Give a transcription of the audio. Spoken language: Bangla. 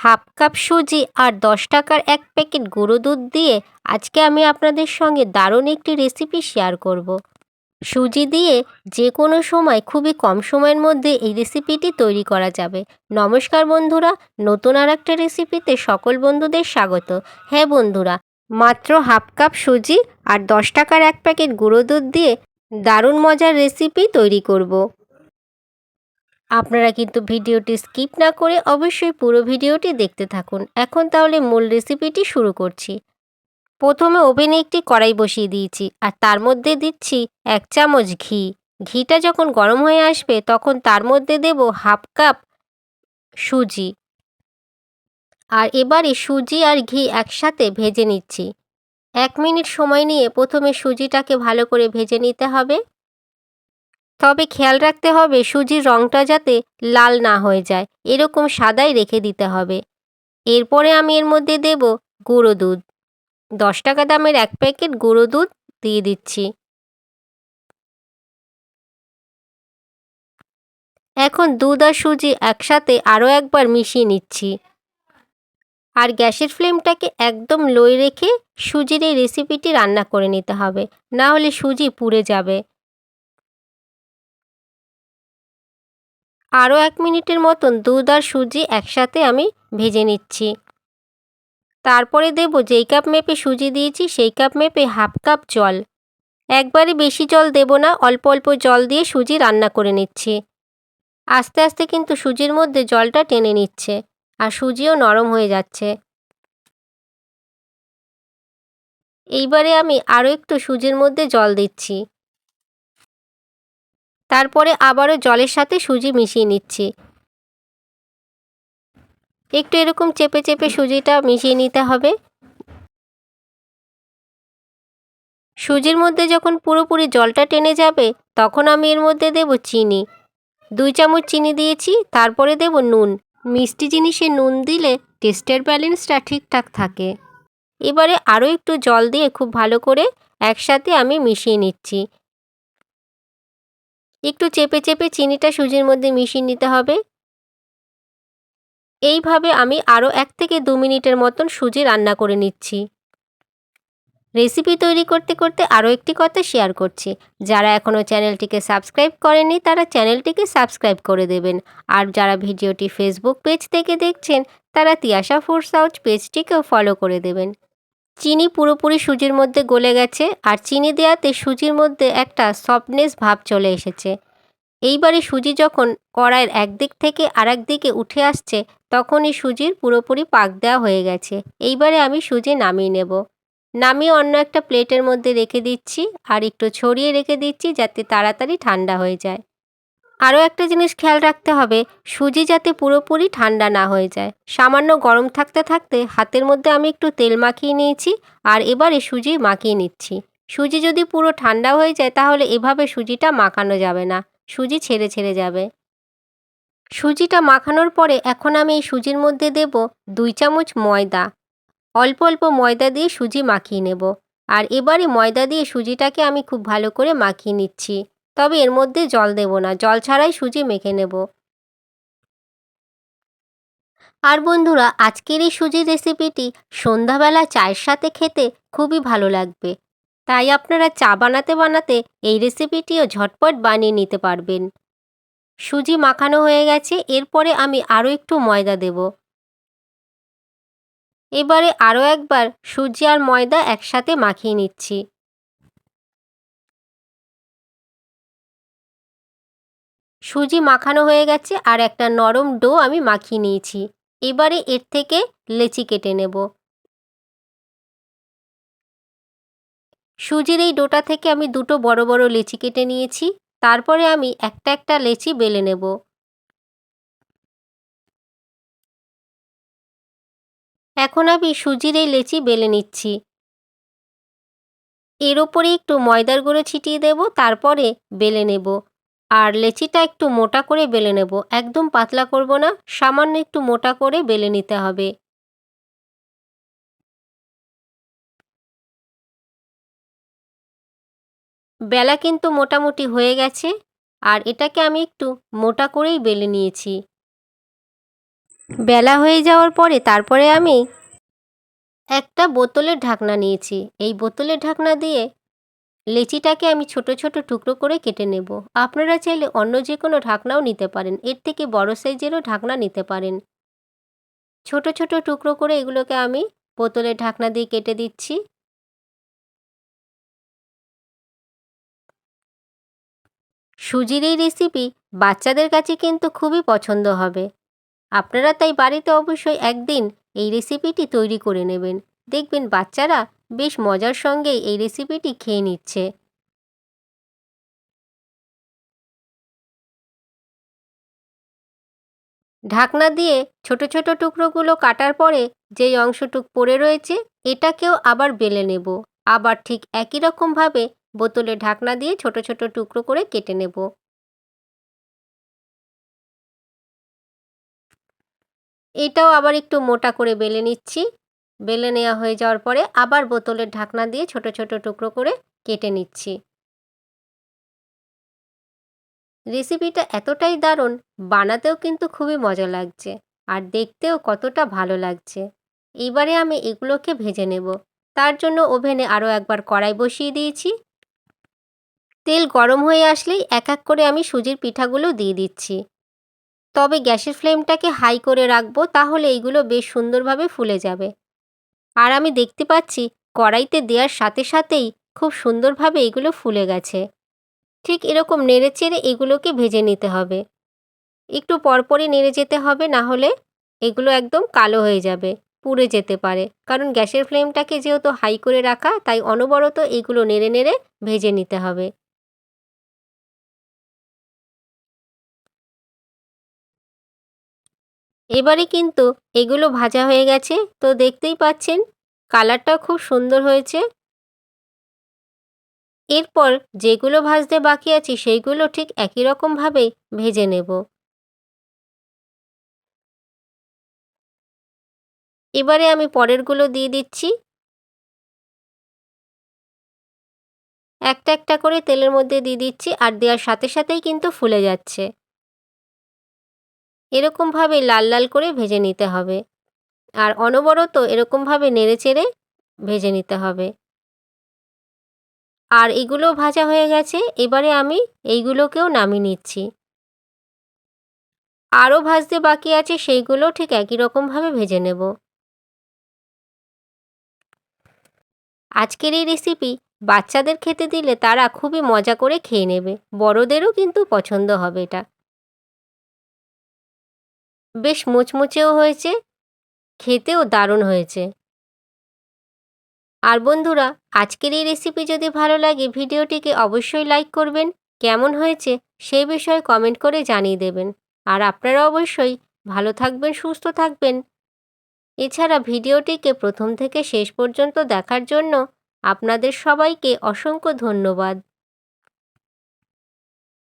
হাফ কাপ সুজি আর দশ টাকার এক প্যাকেট গুঁড়ো দুধ দিয়ে আজকে আমি আপনাদের সঙ্গে দারুণ একটি রেসিপি শেয়ার করব। সুজি দিয়ে যে কোনো সময় খুবই কম সময়ের মধ্যে এই রেসিপিটি তৈরি করা যাবে নমস্কার বন্ধুরা, নতুন আর একটা রেসিপিতে সকল বন্ধুদের স্বাগত হ্যাঁ বন্ধুরা, মাত্র হাফ কাপ সুজি আর দশ টাকার এক প্যাকেট গুঁড়ো দুধ দিয়ে দারুণ মজার রেসিপি তৈরি করব। আপনারা কিন্তু ভিডিওটি স্কিপ না করে অবশ্যই পুরো ভিডিওটি দেখতে থাকুন। এখন তাহলে মূল রেসিপিটি শুরু করছি। প্রথমে ওভেনে একটি কড়াই বসিয়ে দিয়েছি আর তার মধ্যে দিচ্ছি এক চামচ ঘি। ঘিটা যখন গরম হয়ে আসবে তখন তার মধ্যে দেব হাফ কাপ সুজি। আর এবারে সুজি আর ঘি একসাথে ভেজে নিচ্ছি। এক মিনিট সময় নিয়ে প্রথমে সুজিটাকে ভালো করে ভেজে নিতে হবে। তবে খেয়াল রাখতে হবে সুজির রঙটা যাতে লাল না হয়ে যায়। এরকম সাদাই রেখে দিতে হবে। এরপরে আমি এর মধ্যে দেব গুঁড়ো দুধ। দশ টাকা দামের এক প্যাকেট গুঁড়ো দুধ দিয়ে দিচ্ছি। এখন দুধ আর সুজি একসাথে আরও একবার মিশিয়ে নিচ্ছি। আর গ্যাসের ফ্লেমটাকে একদম লোয় রেখে সুজির এই রেসিপিটি রান্না করে নিতে হবে। না হলে সুজি পুড়ে যাবে। আরও এক মিনিটের মতন দুধ আর সুজি একসাথে আমি ভেজে নিচ্ছি। তারপরে দেব যেই কাপ মেপে সুজি দিয়েছি, সেই কাপ মেপে হাফ কাপ জল। একবারে বেশি জল দেব না, অল্প অল্প জল দিয়ে সুজি রান্না করে নিচ্ছি। আস্তে আস্তে কিন্তু সুজির মধ্যে জলটা টেনে নিচ্ছে আর সুজিও নরম হয়ে যাচ্ছে। এইবারে আমি আরও একটু সুজির মধ্যে জল দিচ্ছি। তারপরে আবারও জলের সাথে সুজি মিশিয়ে নিচ্ছি। একটু এরকম চেপে চেপে সুজিটা মিশিয়ে নিতে হবে। সুজির মধ্যে যখন পুরোপুরি জলটা টেনে যাবে, তখন আমি এর মধ্যে দেব চিনি। দুই চামচ চিনি দিয়েছি, তারপরে দেব নুন। মিষ্টি জিনিসে নুন দিলে টেস্টের ব্যালেন্সটা ঠিকঠাক থাকে। এবারে আরও একটু জল দিয়ে খুব ভালো করে একসাথে আমি মিশিয়ে নিচ্ছি। একটু চেপে চেপে চিনিটা সুজির মধ্যে মিশিয়ে নিতে হবে। এইভাবে আমি আরও এক থেকে দু মিনিটের মতন সুজি রান্না করে নিচ্ছি। রেসিপি তৈরি করতে করতে আরও একটি কথা শেয়ার করছি। যারা এখনও চ্যানেলটিকে সাবস্ক্রাইব করেনি তারা চ্যানেলটিকে সাবস্ক্রাইব করে দেবেন। আর যারা ভিডিওটি ফেসবুক পেজ থেকে দেখছেন, তারা তিয়াশা ফুডস হাউস পেজটিকেও ফলো করে দেবেন। চিনি পুরোপুরি সুজির মধ্যে গলে গেছে আর চিনি দেওয়াতে সুজির মধ্যে একটা সফটনেস ভাব চলে এসেছে। এইবারে সুজি যখন কড়াইয়ের একদিক থেকে আরেক দিকে উঠে আসছে, তখনই সুজির পুরোপুরি পাক দেওয়া হয়ে গেছে। এইবারে আমি সুজি নামিয়ে নেব। নামিয়ে অন্য একটা প্লেটের মধ্যে রেখে দিচ্ছি আর একটু ছড়িয়ে রেখে দিচ্ছি যাতে তাড়াতাড়ি ঠান্ডা হয়ে যায়। আরও একটা জিনিস খেয়াল রাখতে হবে, সুজি যাতে পুরোপুরি ঠান্ডা না হয়ে যায়। সামান্য গরম থাকতে থাকতে হাতের মধ্যে আমি একটু তেল মাখিয়ে নিয়েছি আর এবারে সুজি মাখিয়ে নিচ্ছি। সুজি যদি পুরো ঠান্ডা হয়ে যায় তাহলে এভাবে সুজিটা মাখানো যাবে না, সুজি ছেড়ে ছেড়ে যাবে। সুজিটা মাখানোর পরে এখন আমি এই সুজির মধ্যে দেব দুই চামচ ময়দা। অল্প অল্প ময়দা দিয়ে সুজি মাখিয়ে নেব। আর এবারে ময়দা দিয়ে সুজিটাকে আমি খুব ভালো করে মাখিয়ে নিচ্ছি। তবে এর মধ্যে জল দেব না, জল ছাড়াই সুজি মেখে নেব। আর বন্ধুরা, আজকের এই সুজির রেসিপিটি সন্ধ্যাবেলা চায়ের সাথে খেতে খুবই ভালো লাগবে। তাই আপনারা চা বানাতে বানাতে এই রেসিপিটিও ঝটপট বানিয়ে নিতে পারবেন। সুজি মাখানো হয়ে গেছে, এরপরে আমি আরও একটু ময়দা দেব। এবারে আরও একবার সুজি আর ময়দা একসাথে মাখিয়ে নিচ্ছি। সুজি মাখানো হয়ে গেছে আর একটা নরম ডো আমি মাখিয়ে নিয়েছি। এবারে এর থেকে লেচি কেটে নেব। সুজির এই ডোটা থেকে আমি দুটো বড় বড় লেচি কেটে নিয়েছি। তারপরে আমি একটা একটা লেচি বেলে নেব। এখন আমি সুজির এই লেচি বেলে নিচ্ছি। এর ওপরে একটু ময়দার গুঁড়ো ছিটিয়ে দেব, তারপরে বেলে নেব। আর লেচিটা একটু মোটা করে বেলে নেব। একদম পাতলা করব না, সামান্য একটু মোটা করে বেলে নিতে হবে। বেলা কিন্তু মোটামুটি হয়ে গেছে, আর এটাকে আমি একটু মোটা করেই বেলে নিয়েছি। বেলা হয়ে যাওয়ার পরে তারপরে আমি একটা বোতলের ঢাকনা নিয়েছি। এই বোতলের ঢাকনা দিয়ে লেচিটাকে আমি ছোট ছোট টুকরো করে কেটে নেব। আপনারা চাইলে অন্য যে কোনো ঢাকনাও নিতে পারেন। এর থেকে বড় সাইজেরও ঢাকনা নিতে পারেন। ছোট ছোট টুকরো করে এগুলোকে আমি বোতলের ঢাকনা দিয়ে কেটে দিচ্ছি। সুজির এই রেসিপি বাচ্চাদের কাছে কিন্তু খুবই পছন্দ হবে। আপনারা তাই বাড়িতে অবশ্যই একদিন এই রেসিপিটি তৈরি করে নেবেন। দেখবেন বাচ্চারা বেশ মজার সঙ্গে এই রেসিপিটি খেয়ে নিচ্ছে। ঢাকনা দিয়ে ছোট ছোট টুকরোগুলো কাটার পরে যেই অংশটুক পড়ে রয়েছে, এটাকেও আবার বেলে নেব। আবার ঠিক একই রকমভাবে বোতলে ঢাকনা দিয়ে ছোট ছোট টুকরো করে কেটে নেব। এটাও আবার একটু মোটা করে বেলে নিচ্ছি। বেলে নেওয়া হয়ে যাওয়ার পরে আবার বোতলের ঢাকনা দিয়ে ছোট ছোট টুকরো করে কেটে নিচ্ছি। রেসিপিটা এতটাই দারুণ, বানাতেও কিন্তু খুবই মজা লাগছে আর দেখতেও কতটা ভালো লাগছে। এবারে আমি এগুলোকে ভেজে নেব। তার জন্য ওভেনে আরও একবার কড়াই বসিয়ে দিয়েছি। তেল গরম হয়ে আসলেই এক এক করে আমি সুজির পিঠাগুলো দিয়ে দিচ্ছি। তবে গ্যাসের ফ্লেমটাকে হাই করে রাখব তাহলে এইগুলো বেশ সুন্দরভাবে ফুলে যাবে। আর আমি দেখতে পাচ্ছি কড়াইতে দেওয়ার সাথে সাথেই খুব সুন্দরভাবে এগুলো ফুলে গেছে। ঠিক এরকম নেড়ে চেড়ে এগুলোকে ভেজে নিতে হবে। একটু পরপরই নেড়ে যেতে হবে, না হলে এগুলো একদম কালো হয়ে যাবে, পুড়ে যেতে পারে। কারণ গ্যাসের ফ্লেমটাকে যেহেতু হাই করে রাখা, তাই অনবরত এগুলো নেড়ে নেড়ে ভেজে নিতে হবে। এবারে কিন্তু এগুলো ভাজা হয়ে গেছে, তো দেখতেই পাচ্ছেন কালারটাও খুব সুন্দর হয়েছে। এরপর যেগুলো ভাজতে বাকি আছে সেইগুলো ঠিক একই রকমভাবেই ভেজে নেব। এবারে আমি পরেরগুলো দিয়ে দিচ্ছি। একটা একটা করে তেলের মধ্যে দিয়ে দিচ্ছি আর দেওয়ার সাথে সাথেই কিন্তু ফুলে যাচ্ছে। এরকমভাবে লাল লাল করে ভেজে নিতে হবে। আর অনবরত এরকমভাবে নেড়ে চেড়ে ভেজে নিতে হবে। আর এগুলো ভাজা হয়ে গেছে, এবারে আমি এইগুলোকেও নামিয়ে নিচ্ছি। আরও ভাজতে বাকি আছে, সেইগুলো ঠিক একই রকমভাবে ভেজে নেব। আজকের এই রেসিপি বাচ্চাদের খেতে দিলে তারা খুবই মজা করে খেয়ে নেবে, বড়দেরও কিন্তু পছন্দ হবে এটা। বেশ মুচমুচেও হয়েছে, খেতেও দারুণ হয়েছে। আর বন্ধুরা, আজকের এই রেসিপি যদি ভালো লাগে, ভিডিওটিকে অবশ্যই লাইক করবেন। কেমন হয়েছে সেই বিষয়ে কমেন্ট করে জানিয়ে দেবেন। আর আপনারা অবশ্যই ভালো থাকবেন, সুস্থ থাকবেন। এছাড়া ভিডিওটিকে প্রথম থেকে শেষ পর্যন্ত দেখার জন্য আপনাদের সবাইকে অসংখ্য ধন্যবাদ।